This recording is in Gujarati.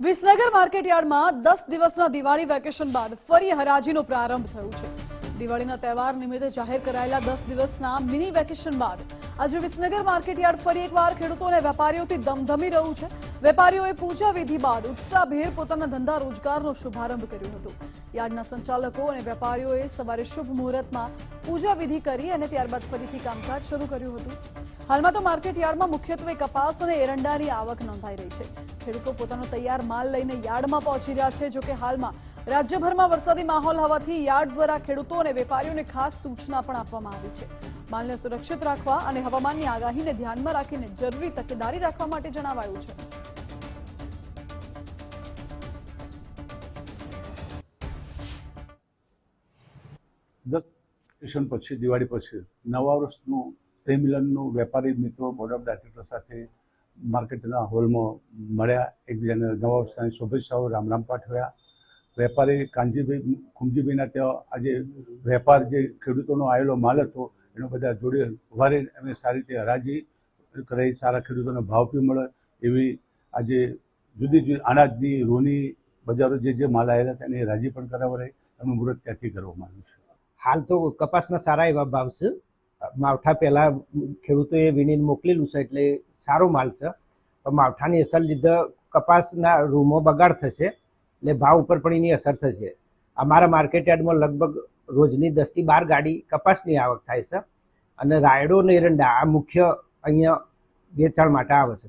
વિસનગર માર્કેટયાર્ડમાં દસ દિવસના દિવાળી વેકેશન બાદ ફરી હરાજીનો પ્રારંભ થયો છે. દિવાળીના તહેવાર નિમિત્તે જાહેર કરાયેલા દસ દિવસના મિની વેકેશન બાદ આજે વિસનગર માર્કેટયાર્ડ ફરી એકવાર ખેડૂતો અને વેપારીઓથી ધમધમી રહ્યું છે. વેપારીઓએ પૂજા વિધિ બાદ ઉત્સાહભેર પોતાના ધંધા રોજગારનો શુભારંભ કર્યો હતો. યાર્ડના સંચાલકો અને વેપારીઓએ સવારે શુભ મુહૂર્તમાં પૂજા વિધિ કરી અને ત્યારબાદ ફરીથી કામકાજ શરૂ કર્યું હતું. હાલમાં તો માર્કેટ યાર્ડમાં મુખ્યત્વે કપાસ અને એરંડાની આવક નોંધાઈ રહી છે. ખેડૂતો પોતાનો તૈયાર માલ લઈને યાર્ડમાં પહોંચી રહ્યા છે, જોકે હાલમાં રાજ્યભરમાં વરસાદી માહોલ હોવાથી યાર્ડ દ્વારા ખેડૂતો અને વેપારીઓને ખાસ સૂચના પણ આપવામાં આવી છે. માલને સુરક્ષિત રાખવા અને હવામાનની આગાહીને ધ્યાનમાં રાખીને જરૂરી તકેદારી રાખવા માટે જણાવાયું છે. દસ સ્ટેશન પછી, દિવાળી પછી નવા વર્ષનું સ્નેહ વેપારી મિત્રો બોર્ડ ઓફ ડાયરેક્ટર સાથે માર્કેટના હોલમાં મળ્યા. એકબીજાને નવા વર્ષની શુભેચ્છાઓ રામ રામ પાઠવ્યા. વેપારી કાનજીભાઈ, ખુમજીભાઈના ત્યાં આજે વેપાર જે ખેડૂતોનો આવેલો માલ હતો, એનો બધા જોડે ઊભા અમે સારી રીતે હરાજી કરાવી સારા ખેડૂતોને ભાવ પણ મળે એવી આજે જુદી જુદી અનાજની, રોની બજારો જે જે માલ આવેલા હતા, એની હરાજી પણ કરાવવા રહી. એનું મુહૂર્ત ત્યાંથી કરવામાં આવ્યું છે. હાલ તો કપાસના સારા એવા ભાવ છે. માવઠા પહેલાં ખેડૂતોએ વીણીને મોકલેલું છે, એટલે સારો માલ છે. પણ માવઠાની અસર લીધે કપાસના રૂમો બગાડ થશે. એટલે ભાવ ઉપર પણ એની અસર થશે. અમારા માર્કેટ યાર્ડમાં લગભગ રોજની દસથી બાર ગાડી કપાસની આવક થાય છે. અને રાયડો ને એરંડા આ મુખ્ય અહીંયા વેચાણ માટે આવે છે.